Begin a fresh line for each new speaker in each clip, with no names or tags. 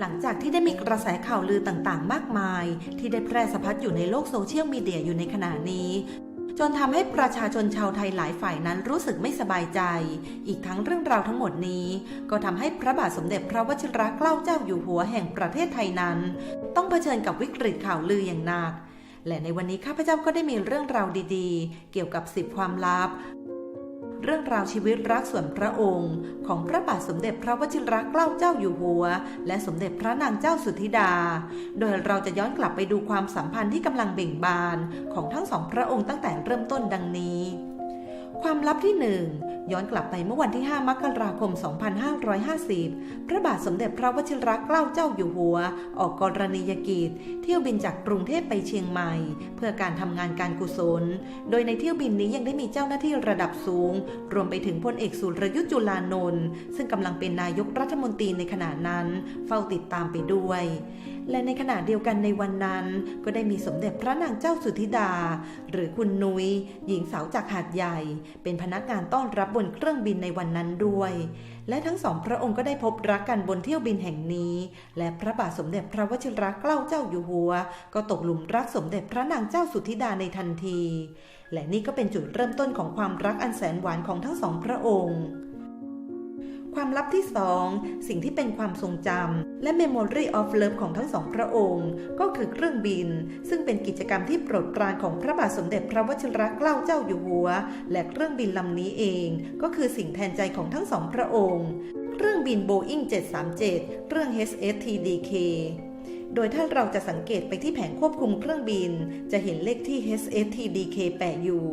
หลังจากที่ได้มีกระแสข่าวลือต่างๆ มากมาย ที่ได้แพร่สะพัดอยู่ในโลกโซเชียลมีเดียอยู่ในขณะนี้ จนทำให้ประชาชนชาวไทยหลายฝ่ายนั้นรู้สึกไม่สบายใจ อีกทั้งเรื่องราวทั้งหมดนี้ ก็ทำให้พระบาทสมเด็จพระวชิรเกล้าเจ้าอยู่หัวแห่งประเทศไทยนั้น ต้องเผชิญกับวิกฤตข่าวลืออย่างหนักและในวันนี้ข้าพเจ้าก็ได้มีเรื่องราวดีๆ เกี่ยวกับสิบความลับ เรื่องราวชีวิตรักส่วนพระองค์ ของพระบาทสมเด็จพระวชิรเกล้าเจ้าอยู่หัว และสมเด็จพระนางเจ้าสุธิดา โดยเราจะย้อนกลับไปดูความสัมพันธ์ที่กำลังเบ่งบาน ของทั้งสองพระองค์ตั้งแต่เริ่มต้นดังนี้ ความลับที่หนึ่งย้อนกลับไปเมื่อวันที่ 5 มกราคม 2550 พระบาทสมเด็จพระวชิรเกล้าเจ้าอยู่หัว ออกกรณียกิจ เที่ยวบินจากกรุงเทพไปเชียงใหม่ เพื่อการทำงานการกุศล โดยในเที่ยวบินนี้ยังได้มีเจ้าหน้าที่ระดับสูง รวมไปถึงพลเอกสุรยุทธ์จุลานนท์ซึ่งกำลังเป็นนายกรัฐมนตรีในขณะนั้น เฝ้าติดตามไปด้วย และในขณะเดียวกันในวันนั้น ก็ได้มีสมเด็จพระนางเจ้าสุธิดา หรือคุณนุย้ยหญิงสาวจากหาดใหญ่ เป็นพนักงานต้อนรับบนเครื่องบินในวันนั้นด้วย และทั้งสองพระองค์ก็ได้พบรักกันบนเที่ยวบินแห่งนี้ และพระบาทสมเด็จพระวชิรเกล้าเจ้าอยู่หัว ก็ตกหลุมรักสมเด็จพระนางเจ้าสุธิดาในทันที และนี่ก็เป็นจุดเริ่มต้นของความรักอันแสนหวานของทั้งสองพระองค์ ความลับที่สองสิ่งที่เป็นความทรงจำและ Memory of Love ของทั้งสองพระองค์ ก็คือเครื่องบิน ซึ่งเป็นกิจกรรมที่โปรดปรานของพระบาทสมเด็จพระวชิรเกล้าเจ้าอยู่หัว และเครื่องบินลำนี้เอง ก็คือสิ่งแทนใจของทั้งสองพระองค์ เครื่องบิน Boeing 737 เครื่อง HSTDK โดยถ้าเราจะสังเกตไปที่แผงควบคุมเครื่องบิน จะเห็นเลขที่ HSTDK แปะอยู่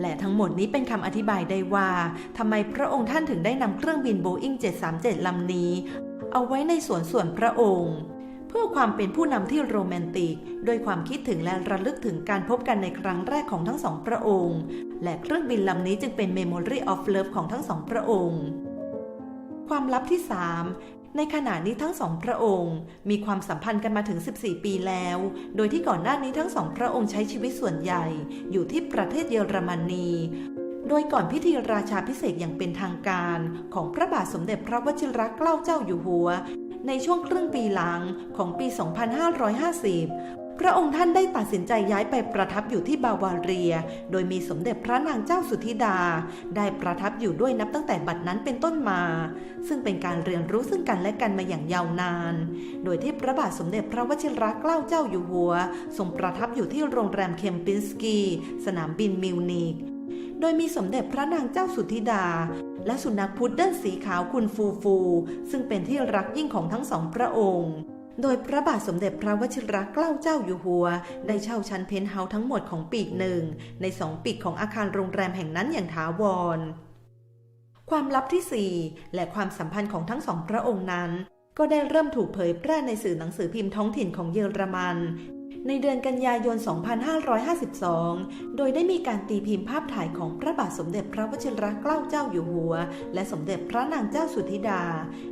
และทั้งหมดนี้เป็นคำอธิบายได้ว่าทำไมพระองค์ท่านถึงได้นำเครื่องบิน Boeing 737 ลำนี้ เอาไว้ในสวนส่วนพระองค์ เพื่อความเป็นผู้นำที่โรแมนติกด้วยความคิดถึงและระลึกถึงการพบกันในครั้งแรกของทั้งสองพระองค์ และเครื่องบินลำนี้จึงเป็น Memory of Love ของทั้งสองพระองค์ความลับที่ 3 ในขณะนี้ทั้งสองพระองค์ มีความสัมพันธ์กันมาถึง 14 ปีแล้ว โดยที่ก่อนหน้านี้ทั้งสองพระองค์ใช้ชีวิตส่วนใหญ่ อยู่ที่ประเทศเยอรมนี โดยก่อนพิธีราชาพิเศษอย่างเป็นทางการ ของพระบาทสมเด็จพระวชิรเกล้าเจ้าอยู่หัว ในช่วงครึ่งปีหลังของปี 2550 พระองค์ท่านได้ตัดสินใจย้ายไปประทับอยู่ที่บาวาเรีย โดยมีสมเด็จพระนางเจ้าสุธิดา ได้ประทับอยู่ด้วยนับตั้งแต่บัดนั้นเป็นต้นมา ซึ่งเป็นการเรียนรู้ซึ่งกันและกันมาอย่างยาวนาน โดยที่พระบาทสมเด็จพระวชิรเกล้าเจ้าอยู่หัว ทรงประทับอยู่ที่โรงแรมเคมปินสกี สนามบินมิวนิกโดยมีสมเด็จพระนางเจ้าสุธิดา และสุนัขพุดเดิ้ลสีขาวคุณฟูฟู ซึ่งเป็นที่รักยิ่งของทั้งสองพระองค์ โดยพระบาทสมเด็จพระวชิรเกล้าเจ้าอยู่หัว ได้เช่าชั้นเพนท์เฮาส์ทั้งหมดของปีกหนึ่งในสองปีกของอาคารโรงแรมแห่งนั้นอย่างถาวร ความลับที่ 4 และความสัมพันธ์ของทั้งสองพระองค์นั้น ก็ได้เริ่มถูกเผยแพร่ในสื่อหนังสือพิมพ์ท้องถิ่นของเยอรมัน ในเดือนกันยายน 2552 โดยได้มีการตีพิมพ์ภาพถ่ายของพระบาทสมเด็จพระวชิรเกล้าเจ้าอยู่หัว และสมเด็จพระนางเจ้าสุธิดา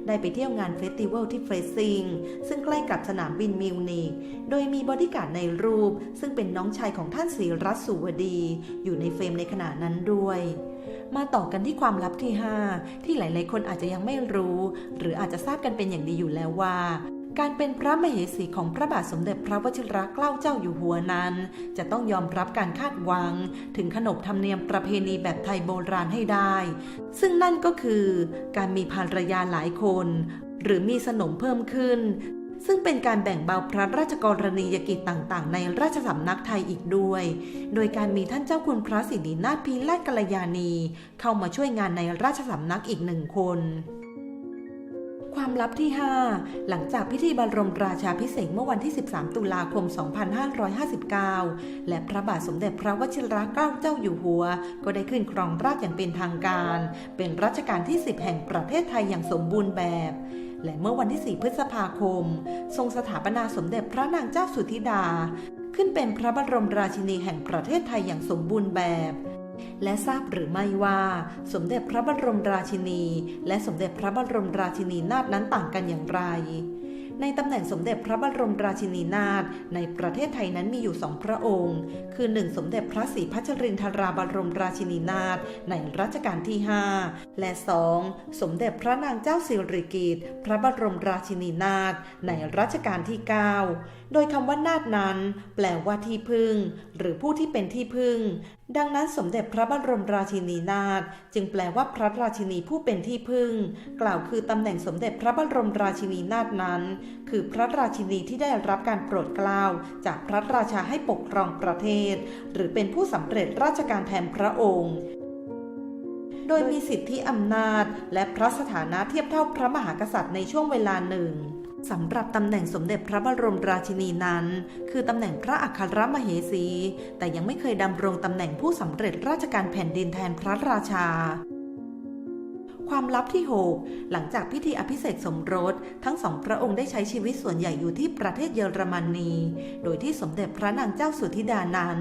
ได้ไปเที่ยวงานเฟสติวัลที่เฟรซิง ซึ่งใกล้กับสนามบินมิวนิก โดยมีบอดี้การ์ดในรูป ซึ่งเป็นน้องชายของท่านศรีรัตน์สุวดี อยู่ในเฟรมในขณะนั้นด้วยมาต่อกันที่ความลับที่ 5 ที่หลาย ๆ คนอาจจะยังไม่รู้ หรืออาจจะทราบกันเป็นอย่างดีอยู่แล้วว่า การเป็นพระมเหสีของพระบาทสมเด็จพระวชิรเกล้าเจ้าอยู่หัวนั้น จะต้องยอมรับการคาดหวัง ถึงขนบธรรมเนียมประเพณีแบบไทยโบราณให้ได้ ซึ่งนั่นก็คือการมีภรรยาหลายคน หรือมีสนมเพิ่มขึ้น ซึ่งเป็นการแบ่งเบาพระราชกรณียกิจต่างๆ ในราชสำนักไทยอีกด้วย โดยการมีท่านเจ้าคุณพระสิรินาถพีราชกัลยาณี เข้ามาช่วยงานในราชสำนักอีกหนึ่งคน ความลับที่ 5 หลังจากพิธีบรมราชาพิเศษเมื่อวันที่ 13 ตุลาคม 2559 และพระบาทสมเด็จพระวชิรเกล้าเจ้าอยู่หัว ก็ได้ขึ้นครองราชย์อย่างเป็นทางการ เป็นรัชกาลที่ 10 แห่งประเทศไทยอย่างสมบูรณ์แบบ และเมื่อวันที่ 4 พฤษภาคม ทรงสถาปนาสมเด็จพระนางเจ้าสุธิดา ขึ้นเป็นพระบรมราชินีแห่งประเทศไทยอย่างสมบูรณ์แบบ และทราบหรือไม่ว่า สมเด็จพระบรมราชินี และสมเด็จพระบรมราชินีนาถนั้นต่างกันอย่างไร ในตำแหน่งสมเด็จพระบรมราชินีนาถในประเทศไทยนั้นมีอยู่สองพระองค์ คือ 1. สมเด็จพระศรีพัชรินทราบรมราชินีนาถในรัชกาลที่ 5 และ 2. สมเด็จพระนางเจ้าสิริกิติ์พระบรมราชินีนาถในรัชกาลที่ 9โดยคำว่านาถนั้น แปลว่าที่พึ่ง หรือผู้ที่เป็นที่พึ่ง ดังนั้นสมเด็จพระบรมราชินีนาถจึงแปลว่าพระราชินีผู้เป็นที่พึ่ง กล่าวคือตำแหน่งสมเด็จพระบรมราชินีนาถนั้น คือพระราชินีที่ได้รับการโปรดเกล้าจากพระราชาให้ปกครองประเทศ หรือเป็นผู้สำเร็จราชการแทนพระองค์โดยมีสิทธิอำนาจ และพระสถานะเทียบเท่าพระมหากษัตริย์ในช่วงเวลาหนึ่ง สำหรับตำแหน่งสมเด็จพระบรมราชินีนั้น คือตำแหน่งพระอัครมเหสี แต่ยังไม่เคยดำรงตำแหน่งผู้สำเร็จราชการแผ่นดินแทนพระราชา ความลับที่ 6 หลังจากพิธีอภิเษกสมรส ทั้งสองพระองค์ได้ใช้ชีวิตส่วนใหญ่อยู่ที่ประเทศเยอรมนี โดยที่สมเด็จพระนางเจ้าสุธิดานั้น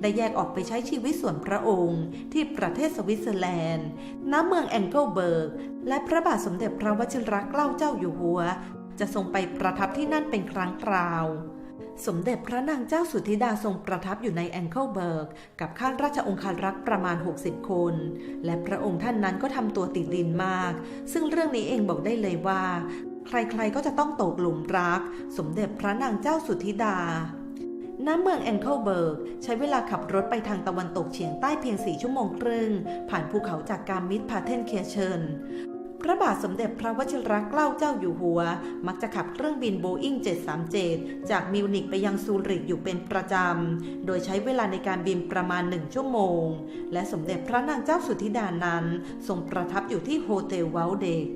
ได้แยกออกไปใช้ชีวิตส่วนพระองค์ ที่ประเทศสวิตเซอร์แลนด์ ณ เมืองแองเกิลเบิร์ก และพระบาทสมเด็จพระวชิรเกล้าเจ้าอยู่หัว จะทรงไปประทับที่นั่นเป็นครั้งคราว สมเด็จพระนางเจ้าสุธิดาทรงประทับอยู่ในแองเกิลเบิร์กกับข้าราชองคารักษ์ประมาณ 60 คน และพระองค์ท่านนั้นก็ทำตัวติดดินมาก ซึ่งเรื่องนี้เองบอกได้เลยว่า ใครๆก็จะต้องตกหลุมรัก สมเด็จพระนางเจ้าสุธิดาณเมืองแองเกิลเบิร์กใช้เวลาขับรถไปทางตะวันตกเฉียงใต้เพียง 4 ชั่วโมงครึ่ง ผ่านภูเขาจากการมิดพาเทนเคียเชิญ พระบาทสมเด็จพระวชิรเกล้าเจ้าอยู่หัว มักจะขับเครื่องบินโบอิ้ง 737 จากมิวนิกไปยังซูริกอยู่เป็นประจำ โดยใช้เวลาในการบินประมาณ1ชั่วโมง และสมเด็จพระนางเจ้าสุธิดานั้น ทรงประทับอยู่ที่โฮเทลเวลเดก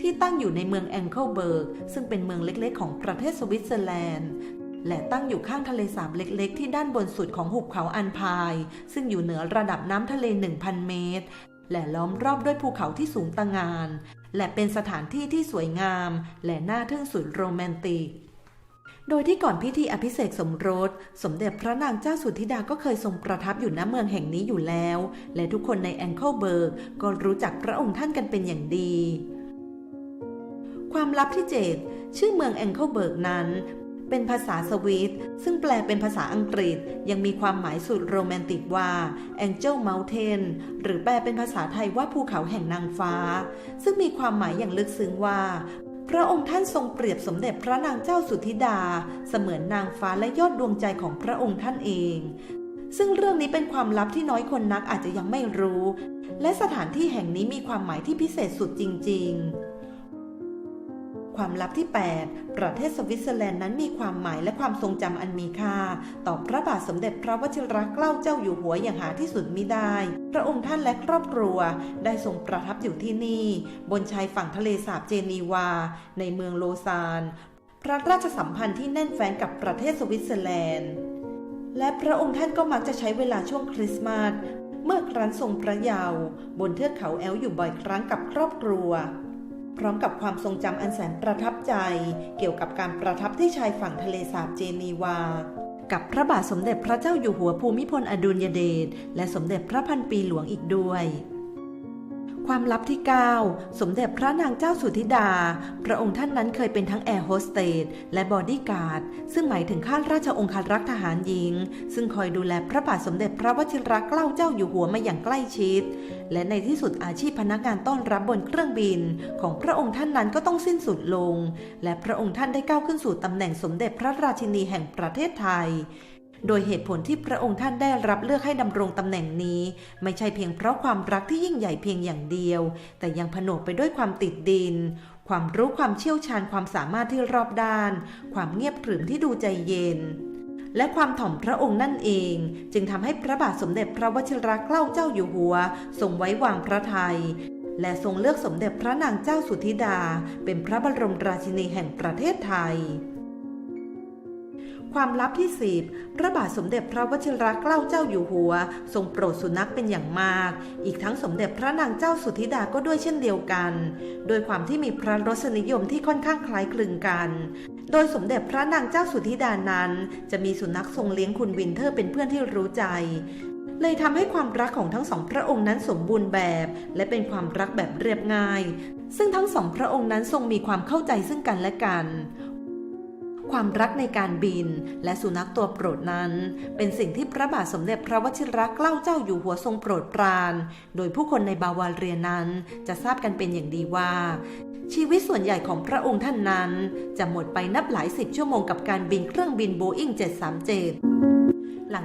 ที่ตั้งอยู่ในเมืองแองเคิลเบิร์กซึ่งเป็นเมืองเล็กๆ ของประเทศสวิตเซอร์แลนด์และตั้งอยู่ข้างทะเลสาบเล็ก ๆ ที่ด้านบนสุดของหุบเขาอันพาย ซึ่งอยู่เหนือระดับน้ำทะเล 1,000 เมตร และล้อมรอบด้วยภูเขาที่สูงตะงาน และเป็นสถานที่ที่สวยงาม และน่าทึ่งสุดโรแมนติก โดยที่ก่อนพิธีอภิเษกสมรส สมเด็จพระนางเจ้าสุธิดาก็เคยทรงประทับอยู่ณเมืองแห่งนี้อยู่แล้ว และทุกคนในแองเคิลเบิร์กก็รู้จักพระองค์ท่านกันเป็นอย่างดี ความลับที่ 7 ชื่อเมืองแองเคิลเบิร์กนั้น เป็นภาษาสวีตซึ่งแปลเป็นภาษาอังกฤษยังมีความหมายสุดโรแมนติกว่า Angel Mountain หรือแปลเป็นภาษาไทยว่าภูเขาแห่งนางฟ้า ซึ่งมีความหมายอย่างลึกซึ้งว่าพระองค์ท่านทรงเปรียบสมเด็จพระนางเจ้าสุธิดา เสมือนนางฟ้าและยอดดวงใจของพระองค์ท่านเอง ซึ่งเรื่องนี้เป็นความลับที่น้อยคนนักอาจจะยังไม่รู้ และสถานที่แห่งนี้มีความหมายที่พิเศษสุดจริง ๆ ความลับที่ 8 ประเทศสวิตเซอร์แลนด์นั้นมีความหมายและความทรงจำอันมีค่า ต่อพระบาทสมเด็จพระวชิรเกล้าเจ้าอยู่หัวอย่างหาที่สุดมิได้ พระองค์ท่านและครอบครัวได้ทรงประทับอยู่ที่นี่ บนชายฝั่งทะเลสาบเจนีวา ในเมืองโลซานพระราชสัมพันธ์ที่แน่นแฟ้นกับประเทศสวิตเซอร์แลนด์ และพระองค์ท่านก็มักจะใช้เวลาช่วงคริสต์มาสเมื่อครั้นทรงพระเยาว์บนเทือกเขาแอลอยู่บ่อยครั้งกับครอบครัว พร้อมกับความทรงจำอันแสนประทับใจ เกี่ยวกับการประทับที่ชายฝั่งทะเลสาบเจนีวา กับพระบาทสมเด็จพระเจ้าอยู่หัวภูมิพลอดุลยเดชและสมเด็จพระพันปีหลวงอีกด้วย ความลับที่ 9 สมเด็จพระนางเจ้าสุธิดา พระองค์ท่านนั้นเคยเป็นทั้งแอร์โฮสเตสและบอดี้การ์ด ซึ่งหมายถึงข้าราชองครักษ์ทหารหญิง ซึ่งคอยดูแลพระบาทสมเด็จพระวชิรเกล้าเจ้าอยู่หัวมาอย่างใกล้ชิด และในที่สุดอาชีพพนักงานต้อนรับบนเครื่องบิน ของพระองค์ท่านนั้นก็ต้องสิ้นสุดลง และพระองค์ท่านได้ก้าวขึ้นสู่ตำแหน่งสมเด็จพระราชินีแห่งประเทศไทย โดยเหตุผลที่พระองค์ท่านได้รับเลือกให้ดำรงตำแหน่งนี้ ไม่ใช่เพียงเพราะความรักที่ยิ่งใหญ่เพียงอย่างเดียว แต่ยังผนวกไปด้วยความติดดิน ความรู้ความเชี่ยวชาญความสามารถที่รอบด้าน ความเงียบขรึมที่ดูใจเย็นและความถ่อมพระองค์นั่นเอง จึงทำให้พระบาทสมเด็จพระวชิรเกล้าเจ้าอยู่หัว ทรงไว้วางพระทัยและทรงเลือกสมเด็จพระนางเจ้าสุธิดา เป็นพระบรมราชินีแห่งประเทศไทย ความลับที่สิบพระบาทสมเด็จพระวชิรเกล้าเจ้าอยู่หัว ทรงโปรดสุนัขเป็นอย่างมาก อีกทั้งสมเด็จพระนางเจ้าสุธิดาก็ด้วยเช่นเดียวกัน โดยความที่มีพระรสนิยมที่ค่อนข้างคล้ายคลึงกัน โดยสมเด็จพระนางเจ้าสุธิดานั้น จะมีสุนัขทรงเลี้ยงคุณวินเทอร์เป็นเพื่อนที่รู้ใจเลยทำให้ความรักของทั้งสองพระองค์นั้นสมบูรณ์แบบ และเป็นความรักแบบเรียบง่าย ซึ่งทั้งสองพระองค์นั้นทรงมีความเข้าใจซึ่งกันและกัน ความรักในการบิน และสุนัขตัวโปรดนั้น เป็นสิ่งที่พระบาทสมเด็จพระวชิรเกล้าเจ้าอยู่หัวทรงโปรดปราน โดยผู้คนในบาวาเรียนั้นจะทราบกันเป็นอย่างดีว่า ชีวิตส่วนใหญ่ของพระองค์ท่านนั้น จะหมดไปนับหลายสิบชั่วโมงกับการบินเครื่องบินโบอิ้ง737